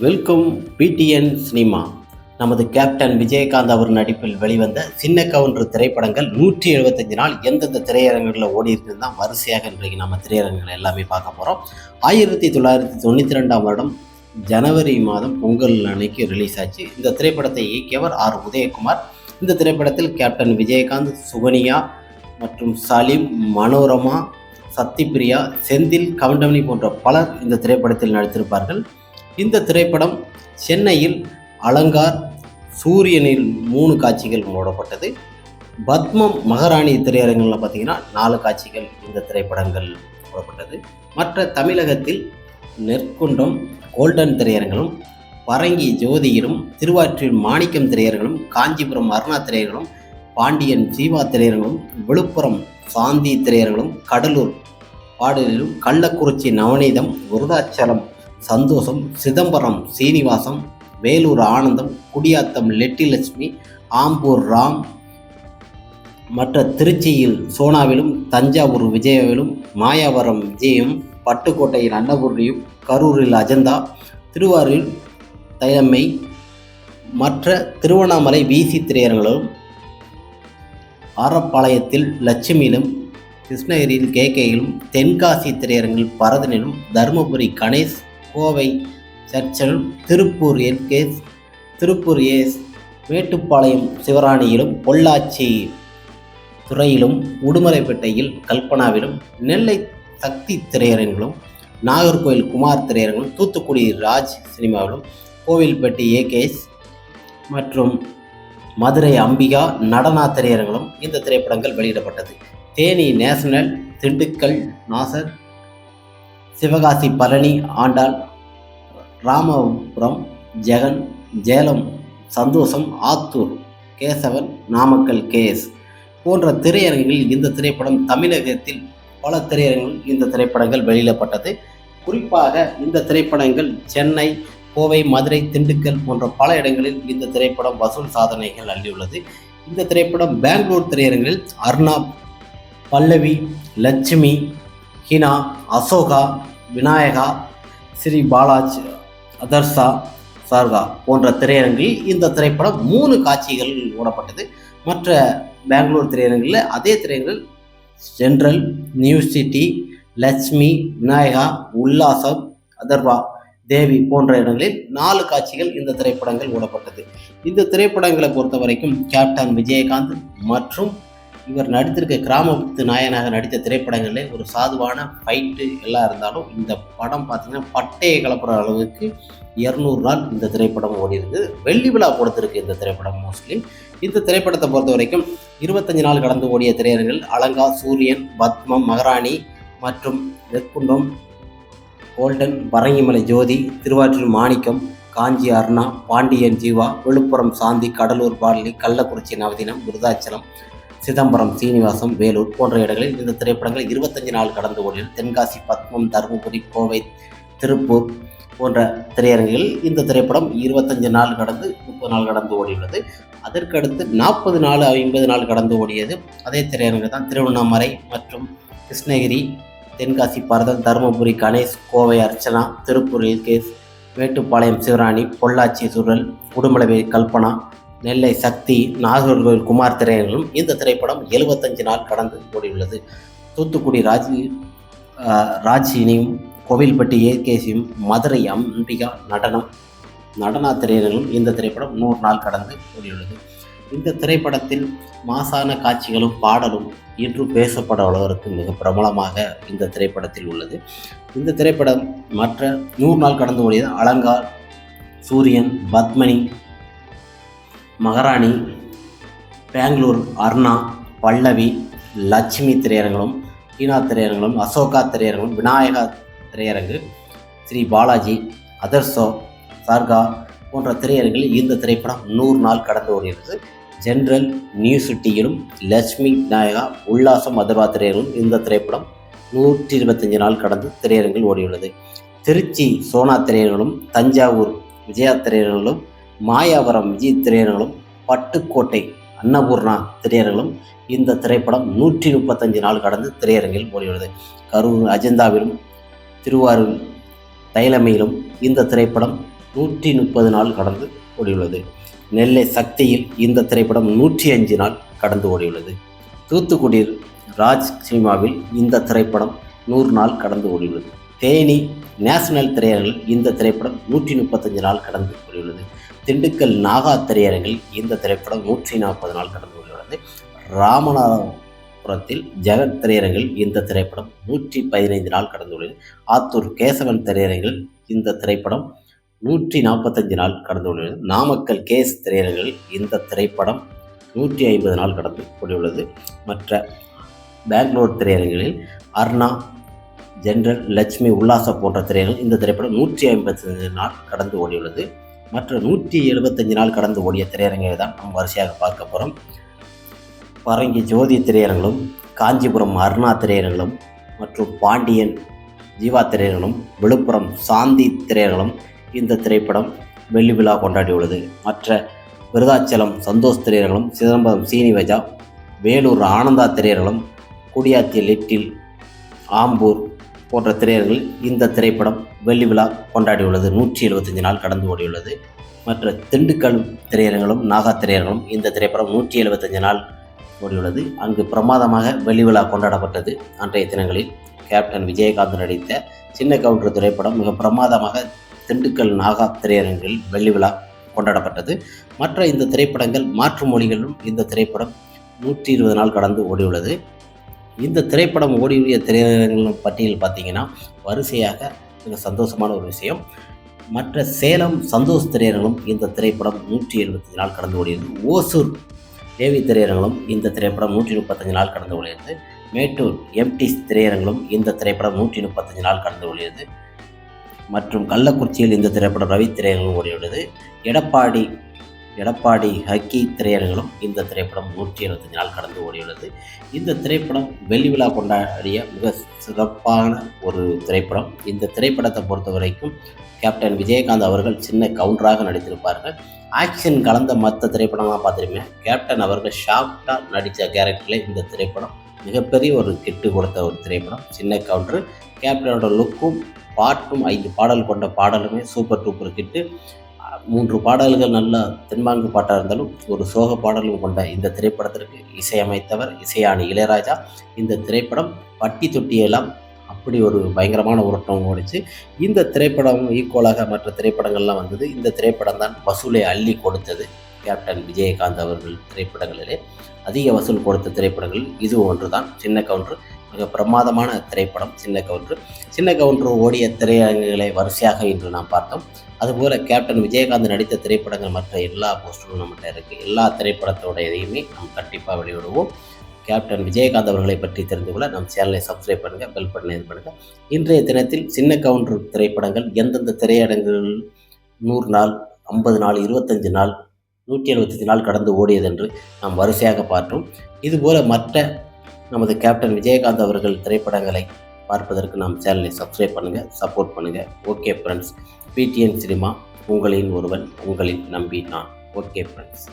Welcome PTN cinema. நமது captain Vijayakanth அவர் நடிப்பில் வெளிவந்த சின்ன கவுன்று திரைப்படங்கள் நூற்றி எழுபத்தஞ்சு நாள் எந்தெந்த திரையரங்குகளில் ஓடி இருக்குன்னு தான் வரிசையாக இன்றைக்கு நம்ம திரையரங்குகள் எல்லாமே பார்க்க போகிறோம் ஆயிரத்தி தொள்ளாயிரத்தி தொண்ணூற்றி ரெண்டாம் வருடம் ஜனவரி மாதம் பொங்கல் அன்னைக்கு ரிலீஸ் ஆச்சு. இந்த திரைப்படத்தை இயக்கியவர் ஆர். உதயகுமார். இந்த திரைப்படத்தில் கேப்டன் விஜயகாந்த் சுகனியா மற்றும் சலீம் மனோரமா சத்திப்பிரியா செந்தில் கவுண்டமணி போன்ற பலர் இந்த திரைப்படத்தில் நடித்திருப்பார்கள். இந்த திரைப்படம் சென்னையில் அலங்கார் சூரியனில் மூணு காட்சிகள் மூடப்பட்டது. பத்மம் மகாராணி திரையரங்கில் பார்த்தீங்கன்னா நாலு காட்சிகள் இந்த திரைப்படங்கள் மூடப்பட்டது. மற்ற தமிழகத்தில் நெற்குன்றம் கோல்டன் திரையரங்களும் பரங்கி ஜோதியிலும் திருவாற்றூர் மாணிக்கம் திரையரங்களும் காஞ்சிபுரம் அருணா திரையரங்களும் பாண்டியன் ஜீவா திரையரங்களும் விழுப்புரம் சாந்தி திரையரங்களும் கடலூர் பாடலிலும் கள்ளக்குறிச்சி நவநீதம் விருதாச்சலம் சந்தோஷம் சிதம்பரம் சீனிவாசம் வேலூர் ஆனந்தம் குடியாத்தம் லெட்டிலட்சுமி ஆம்பூர் ராம் மற்ற திருச்சியில் சோனாவிலும் தஞ்சாவூர் விஜயாவிலும் மாயாவரம் விஜயம் பட்டுக்கோட்டையில் அன்னபூர்ணியும் கரூரில் அஜந்தா திருவாரூரில் தயமை மற்ற திருவண்ணாமலை விசி திரையரங்களும் ஆரப்பாளையத்தில் லட்சுமியிலும் கிருஷ்ணகிரியில் கேகேயிலும் தென்காசி திரையரங்கில் பரதனிலும் தருமபுரி கணேஷ் கோவை சர்ச்சல் திருப்பூர் எல்கேஸ் திருப்பூர் ஏஸ் மேட்டுப்பாளையம் சிவராணியிலும் பொள்ளாச்சி துறையிலும் உடுமலைப்பேட்டையில் கல்பனாவிலும் நெல்லை சக்தி திரையரங்கிலும் நாகர்கோவில் குமார் திரையரங்கிலும் தூத்துக்குடி ராஜ் சினிமாவிலும் கோவில்பட்டி ஏகேஎஸ் மற்றும் மதுரை அம்பிகா நடனா திரையரங்கிலும் இந்த திரைப்படங்கள் வெளியிடப்பட்டது. தேனி நேஷனல் திண்டுக்கல் நாசர் சிவகாசி பழனி ஆண்டாள் ராமபுரம் ஜெகன் ஜேலம் சந்தோஷம் ஆத்தூர் கேசவன் நாமக்கல் கேஎஸ் போன்ற திரையரங்கில் இந்த திரைப்படம் தமிழகத்தில் பல திரையரங்கில் இந்த திரைப்படங்கள் வெளியிடப்பட்டது. குறிப்பாக இந்த திரைப்படங்கள் சென்னை கோவை மதுரை திண்டுக்கல் போன்ற பல இடங்களில் இந்த திரைப்படம் வசூல் சாதனைகள் அள்ளியுள்ளது. இந்த திரைப்படம் பெங்களூர் திரையரங்கில் அர்ணாப் பல்லவி லட்சுமி ஹினா அசோகா விநாயகா ஸ்ரீ பாலாஜ் அதர்சா சார்கா போன்ற திரையரங்கில் இந்த திரைப்படம் மூணு காட்சிகள் ஓடப்பட்டது மற்ற பெங்களூர் திரையரங்கில் அதே திரையரங்கில் general new city Lakshmi Vinayaka Ullasam Atharva Devi போன்ற இடங்களில் நாலு காட்சிகள் இந்த திரைப்படங்கள் ஓடப்பட்டது இந்த திரைப்படங்களை பொறுத்த வரைக்கும் கேப்டன் விஜயகாந்த் மற்றும் இவர் நடித்திருக்க கிராமத்து நாயனாக நடித்த திரைப்படங்களில் ஒரு சாதுவான ஃபைட்டு எல்லாம் இருந்தாலும் இந்த படம் பார்த்திங்கன்னா பட்டையை கலப்புற அளவுக்கு இரநூறு நாள் இந்த திரைப்படம் ஓடி வெள்ளி விழா கொடுத்துருக்கு இந்த திரைப்படம் மோஸ்ட்லி இந்த திரைப்படத்தை பொறுத்த வரைக்கும் இருபத்தஞ்சு நாள் கடந்து ஓடிய திரையரங்கில் அலங்கா சூரியன் பத்மம் மகாராணி மற்றும் வெற்குண்டம் கோல்டன் பரங்கிமலை ஜோதி திருவாற்றூர் மாணிக்கம் காஞ்சி அருணா பாண்டியன் ஜீவா விழுப்புரம் சாந்தி கடலூர் பாடலி கள்ளக்குறிச்சி நவதினம் விருதாச்சலம் சிதம்பரம் சீனிவாசம் வேலூர் போன்ற இடங்களில் இந்த திரைப்படங்கள் இருபத்தஞ்சு நாள் கடந்து ஓடியது தென்காசி பத்மம் தருமபுரி கோவை திருப்பூர் போன்ற திரையரங்குகளில் இந்த திரைப்படம் இருபத்தஞ்சு நாள் கடந்து முப்பது நாள் கடந்து ஓடியுள்ளது. அதற்கடுத்து நாற்பது நாள் ஐம்பது நாள் கடந்து ஓடியது அதே திரையரங்கு தான். திருவண்ணாமலை மற்றும் கிருஷ்ணகிரி தென்காசி பரதன் தருமபுரி கணேஷ் கோவை அர்ச்சனா திருப்பூர் கேஸ் மேட்டுப்பாளையம் சிவராணி பொள்ளாச்சி சூழல் உடுமலை கல்பனா நெல்லை சக்தி நாகர்கோவில் குமார் திரையரங்கிலும் இந்த திரைப்படம் எழுபத்தஞ்சு நாள் கடந்து ஓடியுள்ளது. தூத்துக்குடி ராஜி ராஜினியும் கோவில்பட்டி ஏகேசியும் மதுரை அம்பிகா நடனம் நடனா திரையரங்கிலும் இந்த திரைப்படம் நூறு நாள் கடந்து ஓடியுள்ளது. இந்த திரைப்படத்தில் மாசான காட்சிகளும் பாடலும் இன்று பேசப்பட அளவிற்கு மிக பிரபலமாக இந்த திரைப்படத்தில் உள்ளது. இந்த திரைப்படம் மற்ற நூறு நாள் கடந்து ஓடியது அலங்கார் சூரியன் பத்மனி மகாராணி பெங்களூர் அர்ணா பல்லவி லட்சுமி திரையரங்களும் ஹீனா திரையரங்களும் அசோகா திரையரங்களும் விநாயகா திரையரங்கு ஸ்ரீ பாலாஜி அதர்சோ சர்கா போன்ற திரையரங்கில் இந்த திரைப்படம் நூறு நாள் கடந்து ஓடியது ஜென்ரல் நியூ சிட்டியிலும் லட்சுமி விநாயகா உல்லாசம் மதுரா திரையரங்கும் இந்த திரைப்படம் நூற்றி இருபத்தஞ்சு நாள் கடந்து திரையரங்கில் ஓடியுள்ளது. திருச்சி சோனா திரையரங்களும் தஞ்சாவூர் விஜயா திரையரங்களும் மாயாவரம் விஜய் திரையரங்களும் பட்டுக்கோட்டை அன்னபூர்ணா திரையரங்களும் இந்த திரைப்படம் நூற்றி முப்பத்தஞ்சு நாள் கடந்து திரையரங்கில் ஓடியுள்ளது. கரூர் அஜந்தாவிலும் திருவாரூர் தைலமையிலும் இந்த திரைப்படம் நூற்றி முப்பது நாள் கடந்து ஓடியுள்ளது. நெல்லை சக்தியில் இந்த திரைப்படம் நூற்றி அஞ்சு நாள் கடந்து ஓடியுள்ளது. தூத்துக்குடியில் ராஜ் சினிமாவில் இந்த திரைப்படம் நூறு நாள் கடந்து ஓடியுள்ளது. தேனி நேஷனல் திரையரங்கில் இந்த திரைப்படம் நூற்றி முப்பத்தஞ்சு நாள் கடந்து ஓடியுள்ளது. திண்டுக்கல் நாகா திரையரங்கில் இந்த திரைப்படம் நூற்றி நாற்பது நாள் கடந்து கொண்டுள்ளது ராமநாதபுரத்தில் ஜெகத் திரையரங்கில் இந்த திரைப்படம் நூற்றி பதினைந்து நாள் கடந்துள்ளது ஆத்தூர் கேசவன் திரையரங்கில் இந்த திரைப்படம் நூற்றி நாற்பத்தஞ்சு நாள் கடந்து உள்ளது. நாமக்கல் கேஸ் திரையரங்கில் இந்த திரைப்படம் நூற்றி ஐம்பது நாள் கடந்து ஓடியுள்ளது. மற்ற பெங்களூர் திரையரங்குகளில் அர்ணா ஜென்ரல் லட்சுமி உல்லாச போன்ற திரையரங்கில் இந்த திரைப்படம் நூற்றி ஐம்பத்தஞ்சு நாள் கடந்து ஓடியுள்ளது. மற்ற நூற்றி எழுபத்தஞ்சு நாள் கடந்து ஓடிய திரையரங்களை தான் நம்ம வரிசையாக பார்க்க போகிறோம் பரங்கி ஜோதி திரையரங்களும் காஞ்சிபுரம் அருணா திரையரங்களும் மற்றும் பாண்டியன் ஜீவா திரையரங்களும் விழுப்புரம் சாந்தி திரையரங்களும் இந்த திரைப்படம் வெள்ளி விழா கொண்டாடியுள்ளது. மற்ற விருதாச்சலம் சந்தோஷ் திரையரங்களும் சிதம்பரம் சீனிவஜா வேலூர் ஆனந்தா திரையரங்களும் குடியாத்தி லிட்டில் ஆம்பூர் போன்ற திரையர்கள் இந்த திரைப்படம் வெள்ளி விழா கொண்டாடியுள்ளது. நூற்றி எழுபத்தஞ்சு நாள் கடந்து ஓடியுள்ளது. மற்ற திண்டுக்கல் திரையரங்களும் நாகா திரையரங்களும் இந்த திரைப்படம் நூற்றி எழுபத்தஞ்சு நாள் ஓடியுள்ளது. அங்கு பிரமாதமாக வெள்ளி விழா கொண்டாடப்பட்டது. அன்றைய தினங்களில் கேப்டன் விஜயகாந்த் நடித்த சின்ன கவுண்டர் திரைப்படம் மிக பிரமாதமாக திண்டுக்கல் நாகா திரையரங்கில் வெள்ளி விழா கொண்டாடப்பட்டது. மற்ற இந்த திரைப்படங்கள் மாற்று மொழிகளிலும் இந்த திரைப்படம் நூற்றி இருபது நாள் கடந்து ஓடியுள்ளது. இந்த திரைப்படம் ஓடியுடைய திரையரங்குகளின் பட்டியல் பார்த்தீங்கன்னா வரிசையாக மிக சந்தோஷமான ஒரு விஷயம். மற்ற சேலம் சந்தோஷ் திரையரங்களும் இந்த திரைப்படம் நூற்றி எழுபத்தி நாள் கடந்து ஓடியது ஓசூர் தேவி திரையரங்களும் இந்த திரைப்படம் நூற்றி முப்பத்தஞ்சு நாள் கடந்து ஓடியது மேட்டூர் எம்டி திரையரங்களும் இந்த திரைப்படம் நூற்றி முப்பத்தஞ்சு நாள் கடந்து ஓடியது மற்றும் கள்ளக்குறிச்சியில் இந்த திரைப்படம் ரவி திரையரங்களும் ஓடியுள்ளது. எடப்பாடி எடப்பாடி ஹக்கி திரையரங்களும் இந்த திரைப்படம் நூற்றி எழுபத்தஞ்சு நாள் கடந்து ஓடியுள்ளது. இந்த திரைப்படம் வெள்ளி விழா கொண்டாடிய மிக சிறப்பான ஒரு திரைப்படம். இந்த திரைப்படத்தை பொறுத்த வரைக்கும் கேப்டன் விஜயகாந்த் அவர்கள் சின்ன கவுண்டராக நடித்திருப்பார்கள். ஆக்ஷன் கலந்த மற்ற திரைப்படமாக பார்த்துருப்பேன் கேப்டன் அவர்கள் ஷார்ட்டாக நடித்த கேரக்டரில் இந்த திரைப்படம் மிகப்பெரிய ஒரு கிட்டு கொடுத்த ஒரு திரைப்படம். சின்ன கவுண்டர் கேப்டனோட லுக்கும் பாட்டும் ஐந்து பாடல் கொண்ட பாடலுமே சூப்பர் டூப்பர் கிட்டு. மூன்று பாடல்கள் நல்ல தென்மாங்கு பாட்டாக இருந்தாலும் ஒரு சோக பாடலும் கொண்ட இந்த திரைப்படத்திற்கு இசையமைத்தவர் இசையாணி இளையராஜா. இந்த திரைப்படம் பட்டி தொட்டியெல்லாம் அப்படி ஒரு பயங்கரமான உருட்டம் ஓடிச்சு. இந்த திரைப்படம் ஈக்குவலாக மற்ற திரைப்படங்கள்லாம் வந்தது. இந்த திரைப்படம் தான் வசூலை அள்ளி கொடுத்தது. கேப்டன் விஜயகாந்த் அவர்கள் திரைப்படங்களிலே அதிக வசூல் கொடுத்த திரைப்படங்கள். இது ஒன்று தான் சின்ன கவுண்டர் மிக பிரமாதமான திரைப்படம் சின்ன கவுண்டர். சின்ன கவுண்டர் ஓடிய திரையரங்குகளை வரிசையாக இன்று நாம் பார்த்தோம். அதுபோல் கேப்டன் விஜயகாந்த் நடித்த திரைப்படங்கள் மற்ற எல்லா போஸ்டரும் நம்மகிட்ட இருக்குது எல்லா திரைப்படத்தோட இதையுமே நாம் கண்டிப்பாக வெளியிடுவோம். கேப்டன் விஜயகாந்த் அவர்களை பற்றி தெரிந்து கொள்ள நம் சேனலை சப்ஸ்கிரைப் பண்ணுங்கள் பெல் பட்டனை இது பண்ணுங்கள் இன்றைய தினத்தில் சின்ன கவுண்டர் திரைப்படங்கள் எந்தெந்த திரையரங்குகள் நூறு நாள் ஐம்பது நாள் இருபத்தஞ்சு நாள் நூற்றி எழுபத்தஞ்சு நாள் கடந்து ஓடியதென்று நாம் வரிசையாக பார்த்தோம். இதுபோல் மற்ற நமது கேப்டன் விஜயகாந்த் அவர்கள் திரைப்படங்களை பார்ப்பதற்கு நாம் சேனலை சப்ஸ்கிரைப் பண்ணுங்கள் சப்போர்ட் பண்ணுங்கள் ஓகே ஃப்ரெண்ட்ஸ் பிடிஎன் சினிமா உங்களின் ஒருவன் உங்களின் நம்பி நான். Okay friends